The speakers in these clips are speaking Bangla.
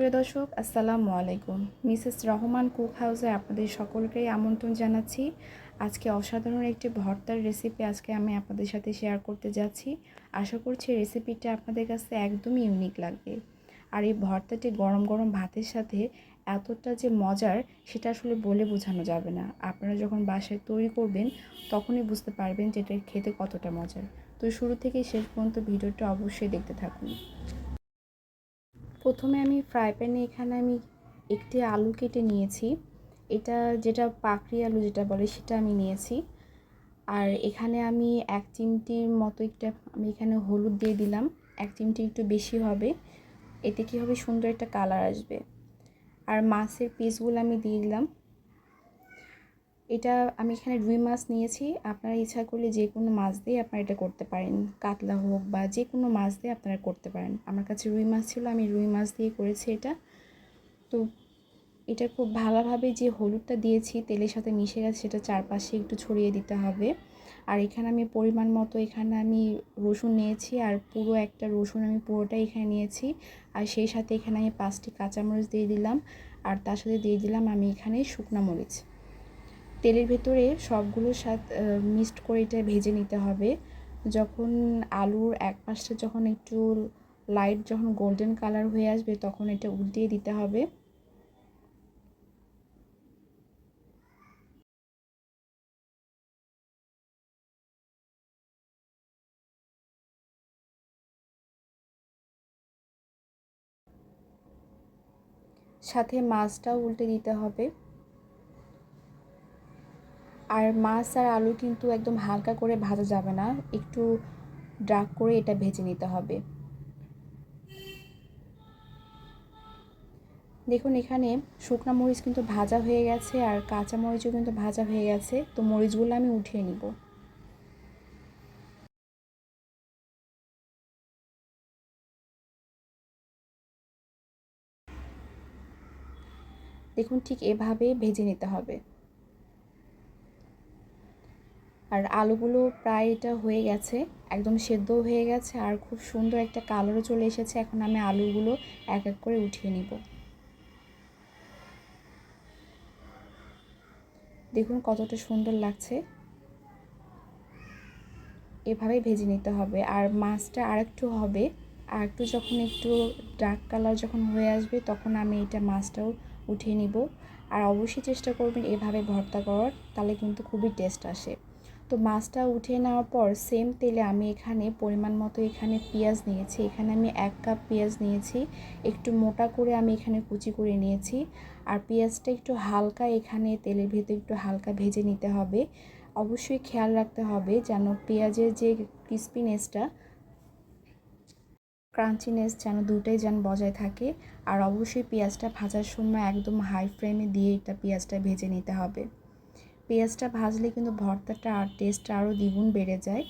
প্রিয় দর্শক, আসসালামু আলাইকুম। মিসেস রহমান কুক হাউসে আপনাদের সকলকেই আমন্ত্রণ জানাচ্ছি। আজকে অসাধারণ একটি ভর্তার রেসিপি আজকে আমি আপনাদের সাথে শেয়ার করতে যাচ্ছি। আশা করছি রেসিপিটা আপনাদের কাছে একদমই ইউনিক লাগবে। আর এই ভর্তাটি গরম গরম ভাতের সাথে এতটা যে মজার, সেটা আসলে বলে বোঝানো যাবে না। আপনারা যখন বাসায় তৈরি করবেন, তখনই বুঝতে পারবেন যে এটা খেতে কতটা মজার। তো শুরু থেকে শেষ পর্যন্ত ভিডিওটা অবশ্যই দেখতে থাকুন। প্রথমে আমি ফ্রাই প্যানে এখানে আমি একটি আলু কেটে নিয়েছি। এটা যেটা পাকড়ি আলু যেটা বলে সেটা আমি নিয়েছি। আর এখানে আমি এক চিমটির মতো একটা, আমি এখানে হলুদ দিয়ে দিলাম। এক চিমটি একটু বেশি হবে। এতে কী হবে? সুন্দর একটা কালার আসবে। আর মাছের পিসগুলো আমি দিয়ে দিলাম। এটা আমি এখানে রুই মাছ নিয়েছি। আপনারা ইচ্ছা করলে যে কোনো মাছ দিয়ে আপনারা এটা করতে পারেন। কাতলা হোক বা যে কোনো মাছ দিয়ে আপনারা করতে পারেন। আমার কাছে রুই মাছ ছিল, আমি রুই মাছ দিয়ে করেছি এটা। তো এটা খুব ভালোভাবে যে হলুদটা দিয়েছি, তেলের সাথে মিশে গেছে, সেটা চারপাশে একটু ছড়িয়ে দিতে হবে। আর এখানে আমি পরিমাণ মতো এখানে আমি রসুন নিয়েছি, আর পুরো একটা রসুন আমি পুরোটাই এখানে নিয়েছি। আর সেই সাথে এখানে আমি পাঁচটি কাঁচামরিচ দিয়ে দিলাম। আর তার সাথে দিয়ে দিলাম আমি এখানে শুকনা মরিচ। তেলের ভেতরে সবগুলোর সাথে মিক্সড করে এটা ভেজে নিতে হবে। যখন আলুর এক পাশটা যখন একটু লাইট যখন গোল্ডেন কালার হয়ে আসবে, তখন এটা উল্টিয়ে দিতে হবে। সাথে মাছটাও উল্টে দিতে হবে। আর মাছ আর আলু কিন্তু একদম হালকা করে ভাজা যাবে না। একটু ডার্ক করে এটা ভেজে নিতে হবে। দেখুন, এখানে শুকনো মরিচ কিন্তু ভাজা হয়ে গেছে আর কাঁচা মরিচও কিন্তু ভাজা হয়ে গেছে। তো মরিচগুলো আমি উঠিয়ে নিব। দেখুন, ঠিক এভাবে ভেজে নিতে হবে। আর আলুগুলো প্রায় এটা হয়ে গেছে, একদম সেদ্ধ হয়ে গেছে আর খুব সুন্দর একটা কালারও চলে এসেছে। এখন আমি আলুগুলো এক এক করে উঠিয়ে নিব। দেখুন কতটা সুন্দর লাগছে। এভাবেই ভেজে নিতে হবে আর মাছটা আরেকটু হবে আর একটু যখন একটু ডার্ক কালার যখন হয়ে আসবে তখন আমি এটা মাছটাও উঠিয়ে নিব। আর অবশ্যই চেষ্টা করবেন এভাবে ভর্তা করার, তাহলে কিন্তু খুবই টেস্ট আসে। তো মাছটা উঠিয়ে নেওয়ার পর সেম তেলে আমি এখানে পরিমাণ মতো এখানে পেঁয়াজ নিয়েছি। এখানে আমি এক কাপ পেঁয়াজ নিয়েছি। একটু মোটা করে আমি এখানে কুচি করে নিয়েছি। আর পেঁয়াজটা একটু হালকা এখানে তেলের ভেতর একটু হালকা ভেজে নিতে হবে। অবশ্যই খেয়াল রাখতে হবে যেন পেঁয়াজের যে ক্রিস্পিনেসটা ক্রাঞ্চিনেস যেন দুটোই যেন বজায় থাকে। আর অবশ্যই পেঁয়াজটা ভাজার সময় একদম হাই ফ্লেমে দিয়ে এটা পেঁয়াজটা ভেজে নিতে হবে। পেঁয়াজটা ভাজলে কিন্তু ভর্তাটা আর টেস্টটা আরও দ্বিগুণ বেড়ে যায়।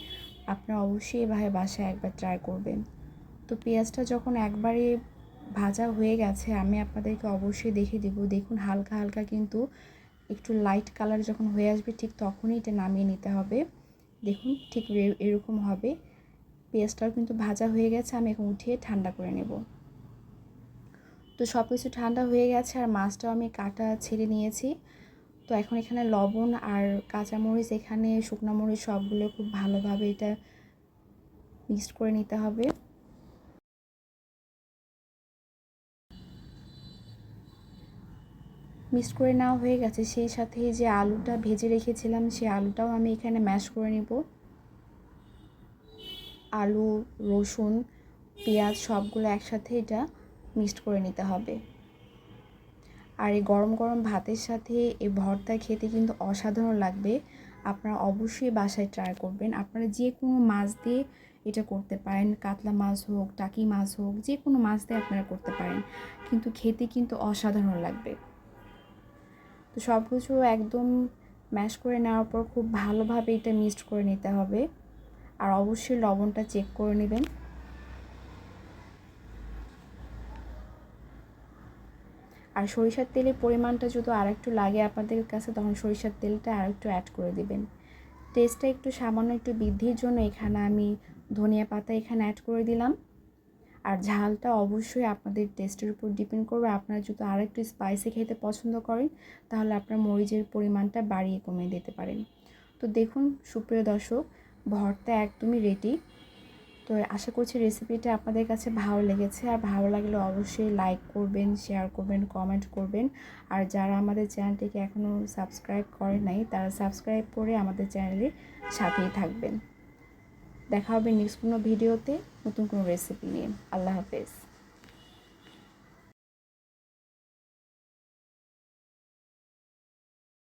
আপনারা অবশ্যই এভাবে বাসায় একবার ট্রাই করবেন। তো পেঁয়াজটা যখন একবারে ভাজা হয়ে গেছে, আমি আপনাদেরকে অবশ্যই দেখে দেব। দেখুন হালকা হালকা কিন্তু একটু লাইট কালার যখন হয়ে আসবে, ঠিক তখনই এটা নামিয়ে নিতে হবে। দেখুন ঠিক এরকম হবে। পেঁয়াজটাও কিন্তু ভাজা হয়ে গেছে, আমি এখন উঠিয়ে ঠান্ডা করে নেব। তো সব কিছু ঠান্ডা হয়ে গেছে আর মাছটাও আমি কাটা ছেড়ে নিয়েছি। তো এখন এখানে লবণ আর কাঁচামরিচ, এখানে শুকনো মরিচ সবগুলো খুব ভালোভাবে এটা মিক্সড করে নিতে হবে। মিক্সড করে নেওয়া হয়ে গেছে। সেই সাথে যে আলুটা ভেজে রেখেছিলাম সেই আলুটাও আমি এখানে ম্যাশ করে নেব। আলু, রসুন, পেঁয়াজ সবগুলো একসাথে এটা মিক্সড করে নিতে হবে। আর এই গরম গরম ভাতের সাথে এই ভর্তা খেতে কিন্তু অসাধারণ লাগবে। আপনারা অবশ্যই বাসায় ট্রাই করবেন। আপনারা যে কোনো মাছ দিয়ে এটা করতে পারেন। কাতলা মাছ হোক, টাকি মাছ হোক যে কোনো মাছ দিয়ে আপনারা করতে পারেন। কিন্তু খেতে কিন্তু অসাধারণ লাগবে। তো সব কিছু একদম ম্যাশ করে নেওয়ার পর খুব ভালোভাবে এটা মিক্সড করে নিতে হবে। আর অবশ্যই লবণটা চেক করে নেবেন। আর সরিষার তেলের পরিমাণটা যদি আর একটু লাগে আপনাদের কাছে, তখন সরিষার তেলটা আর একটু অ্যাড করে দিবেন। টেস্টটা একটু সামান্য একটু বৃদ্ধির জন্য এখানে আমি ধনিয়া পাতা এখানে অ্যাড করে দিলাম। আর ঝালটা অবশ্যই আপনাদের টেস্টের উপর ডিপেন্ড করবে। আপনারা যদি আর একটু স্পাইসি খেতে পছন্দ করেন, তাহলে আপনার মরিচের পরিমাণটা বাড়িয়ে কমিয়ে দিতে পারেন। তো দেখুন, সুপ্রিয় দর্শক, ভর্তা একদমই রেডি তো আশা করছি রেসিপিটা আপনাদের কাছে ভালো লেগেছে। আর ভালো লাগলে অবশ্যই লাইক করবেন শেয়ার করবেন কমেন্ট করবেন। আর যারা আমাদের চ্যানেলটিকে এখনও সাবস্ক্রাইব করে নাই, তারা সাবস্ক্রাইব করে আমাদের চ্যানেলে সাথেই থাকবেন। দেখা হবে নেক্সট কোনো ভিডিওতে নতুন কোনো রেসিপি নিয়ে। আল্লাহ হাফেজ।